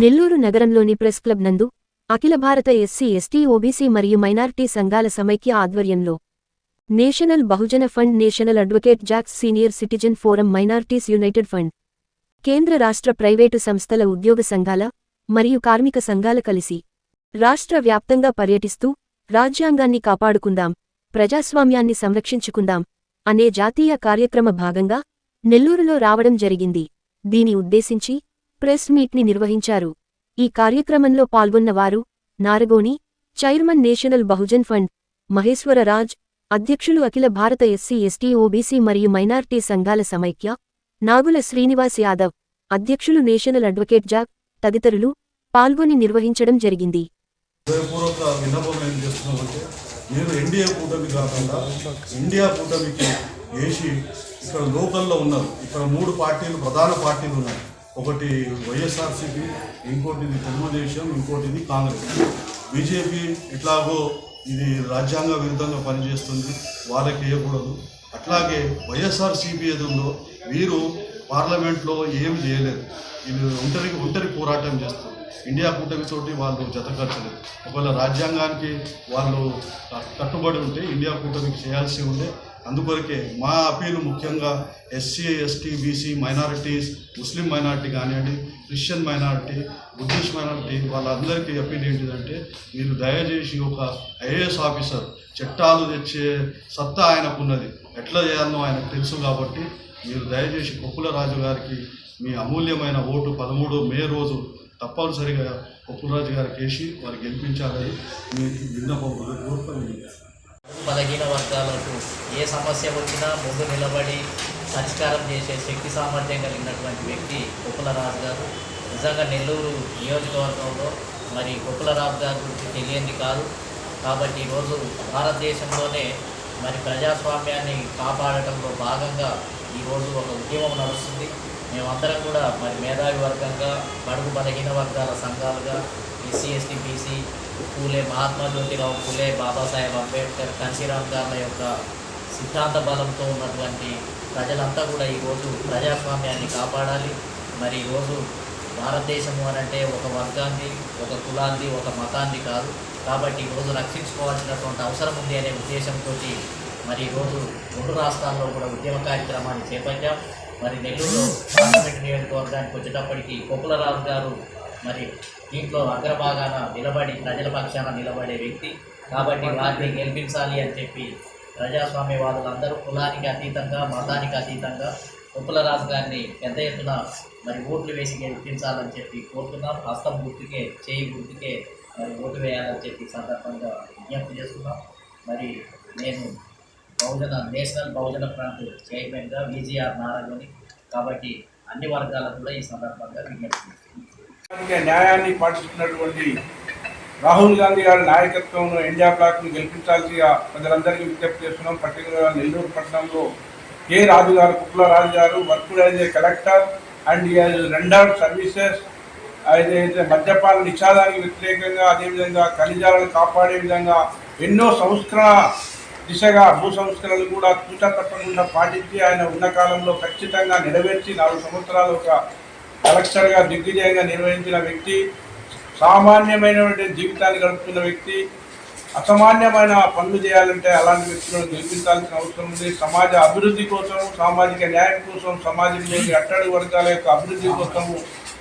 నెల్లూరు నగరంలోని press club నందు అఖిల భారత ఎస్సీ ఎస్టీ ఓబీసీ మరియు మైనారిటీ సంఘాల సమైక్య ఆధ్వర్యంలో national Bahujan fund national advocate JACs senior citizen forum minorities united fund కేంద్ర రాష్ట్ర ప్రైవేటు సంస్థల ఉద్యోగ సంఘాల మరియు కార్మిక సంఘాల కలిసి రాష్ట్ర వ్యాప్తంగా పర్యటిస్తూ రాజ్యాంగాన్ని కాపాడుకుందాం ప్రజాస్వామ్యాన్ని సంరక్షించుకుందాం అనే జాతీయ కార్యక్రమ భాగంగా నెల్లూరులో రావడం జరిగింది. దీని ఉద్దేశించి ప్రెస్ మీట్ని నిర్వహించారు. ఈ కార్యక్రమంలో పాల్గొన్నవారు Naragoni chairman national Bahujan fund Maheshwararaj అధ్యక్షులు అఖిల భారత ఎస్సీ ఎస్టీ ఓబీసీ మరియు మైనార్టీ సంఘాల సమైక్య నాగుల శ్రీనివాస్ యాదవ్ అధ్యక్షులు నేషనల్ అడ్వకేట్ జాక్ తదితరులు పాల్గొని నిర్వహించడం జరిగింది. మీరు ఎన్డీఏ కూటమి కాకుండా ఇండియా కూటమికి వేసి ఇక్కడ లోకల్లో ఉన్నారు ఇక్కడ మూడు పార్టీలు ప్రధాన పార్టీలు ఉన్నాయి. ఒకటి వైఎస్ఆర్సీపీ ఇంకోటిది తెలుగుదేశం ఇంకోటిది కాంగ్రెస్. బీజేపీ ఎట్లాగో ఇది రాజ్యాంగ విరుద్ధంగా పనిచేస్తుంది వాళ్ళకి వేయకూడదు. అట్లాగే వైఎస్ఆర్సీపీ ఎదురులో వీరు పార్లమెంట్లో ఏం చేయలేదు. ఇది ఒంటరి ఒంటరి పోరాటం చేస్తారు ఇండియా కూటమితోటి వాళ్ళు జతకరచలేదు ఒకవేళ రాజ్యాంగానికి వాళ్ళు కట్టుబడి ఉంటే ఇండియా కూటమికి చేయాల్సి ఉండే అందుకొరకే మా అపీల్ ముఖ్యంగా SC ST BC minorities Muslim minority కానివ్వండి క్రిస్టియన్ మైనారిటీ బుద్ధిస్ట్ మైనారిటీ వాళ్ళందరికీ అపీల్ ఏంటిదంటే మీరు దయచేసి ఒక ఐఏఎస్ ఆఫీసర్ చట్టాలు తెచ్చే సత్తా ఆయనకున్నది. ఎట్లా చేయాలనో ఆయనకు తెలుసు కాబట్టి మీరు దయచేసి కొప్పుల రాజు గారికి మీ అమూల్యమైన ఓటు పదమూడు మే రోజు తప్పనిసరిగా కొప్పులరాజు గారికి వేసి వారు గెలిపించాలని మీ విన్నపం కోరుకొని బలహీన వర్గాలకు ఏ సమస్య వచ్చినా ముందు నిలబడి పరిష్కారం చేసే శక్తి సామర్థ్యం కలిగినటువంటి వ్యక్తి కుప్పలరాజు గారు. నిజంగా నెల్లూరు నియోజకవర్గంలో మరి కుప్పలరాజు గారి గురించి తెలియంది కాదు. కాబట్టి ఈరోజు భారతదేశంలోనే మరి ప్రజాస్వామ్యాన్ని కాపాడటంలో భాగంగా ఈరోజు ఒక ఉద్యమం నడుస్తుంది. మేమందరం కూడా మరి మేధావి వర్గంగా బడుగు బలహీన వర్గాల సంఘాలుగా SC ST BC Phule Mahatma Jyotirao Phule Babasaheb Ambedkar Kanshiram గారి యొక్క సిద్ధాంత బలంతో ఉన్నటువంటి ప్రజలంతా కూడా ఈరోజు ప్రజాస్వామ్యాన్ని కాపాడాలి. మరి ఈరోజు భారతదేశము అని అంటే ఒక వర్గాన్ని ఒక కులాన్ని ఒక మతాన్ని కాదు. కాబట్టి ఈరోజు రక్షించుకోవాల్సినటువంటి అవసరం ఉంది అనే ఉద్దేశంతో మరి ఈరోజు రెండు రాష్ట్రాల్లో కూడా ఉద్యమ కార్యక్రమాన్ని చేపట్టాం. మరి నెల్లూరు పార్లమెంట్ నియోజకవర్గానికి వచ్చేటప్పటికి కొప్పులరాజు గారు మరి దీంట్లో అగ్రభాగాన నిలబడి ప్రజల పక్షాన నిలబడే వ్యక్తి. కాబట్టి వారిని గెలిపించాలి అని చెప్పి ప్రజాస్వామ్యవాదులందరూ కులానికి అతీతంగా మతానికి అతీతంగా కొప్పులరాజు గారిని పెద్ద ఎత్తున మరి ఓట్లు వేసి గెలిపించాలని చెప్పి కోరుతున్నాం. హస్తం గుర్తుకే చేయి గుర్తుకే మరి ఓటు వేయాలని చెప్పి సందర్భంగా విజ్ఞప్తి చేస్తున్నాం. మరి నేను బహుజన నేషనల్ బహుజన ఫ్రంట్ చైర్మన్గా విజిఆర్ నారాయణని కాబట్టి అన్ని వర్గాలకు కూడా ఈ సందర్భంగా విజ్ఞప్తి చేస్తున్నాను న్యాయాన్ని పాటిస్తున్నటువంటి రాహుల్ గాంధీ గారి నాయకత్వంలో ఇండియా బ్లాక్ను గెలిపించాల్సిగా ప్రజలందరికీ విజ్ఞప్తి చేస్తున్నాం. పర్టికులర్గా నెల్లూరు పట్టణంలో కె రాజు గారు కుట్ల రాజు గారు worked as a collector and rendered services అయితే మద్యపాన నిషేధానికి వ్యతిరేకంగా అదేవిధంగా ఖనిజాలను కాపాడే విధంగా ఎన్నో సంస్కరణ దిశగా భూ సంస్కరణలు కూడా తూట తప్పకుండా పాటించి ఆయన ఉన్న కాలంలో ఖచ్చితంగా నెరవేర్చి నాలుగు సంవత్సరాలు ఒక కలెక్టర్గా దిగ్విజయంగా నిర్వహించిన వ్యక్తి సామాన్యమైనటువంటి జీవితాన్ని గడుపుతున్న వ్యక్తి అసామాన్యమైన పనులు చేయాలంటే అలాంటి వ్యక్తులను గెలిపించాల్సిన అవసరం ఉంది. సమాజ అభివృద్ధి కోసం సామాజిక న్యాయం కోసం సమాజంలోని అట్టడి వర్గాల యొక్క అభివృద్ధి కోసము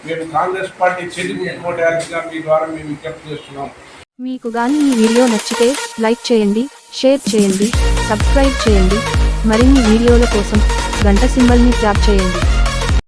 మేము కాంగ్రెస్ పార్టీ చెల్లి ఓటేయాల్సిగా మీ ద్వారా మేము విజ్ఞప్తి చేస్తున్నాం. మీకు గాని ఈ వీడియో నచ్చితే లైక్ చేయండి షేర్ చేయండి సబ్స్క్రైబ్ చేయండి. మరిన్ని వీడియోల కోసం గంట సింబల్ని ట్యాప్ చేయండి.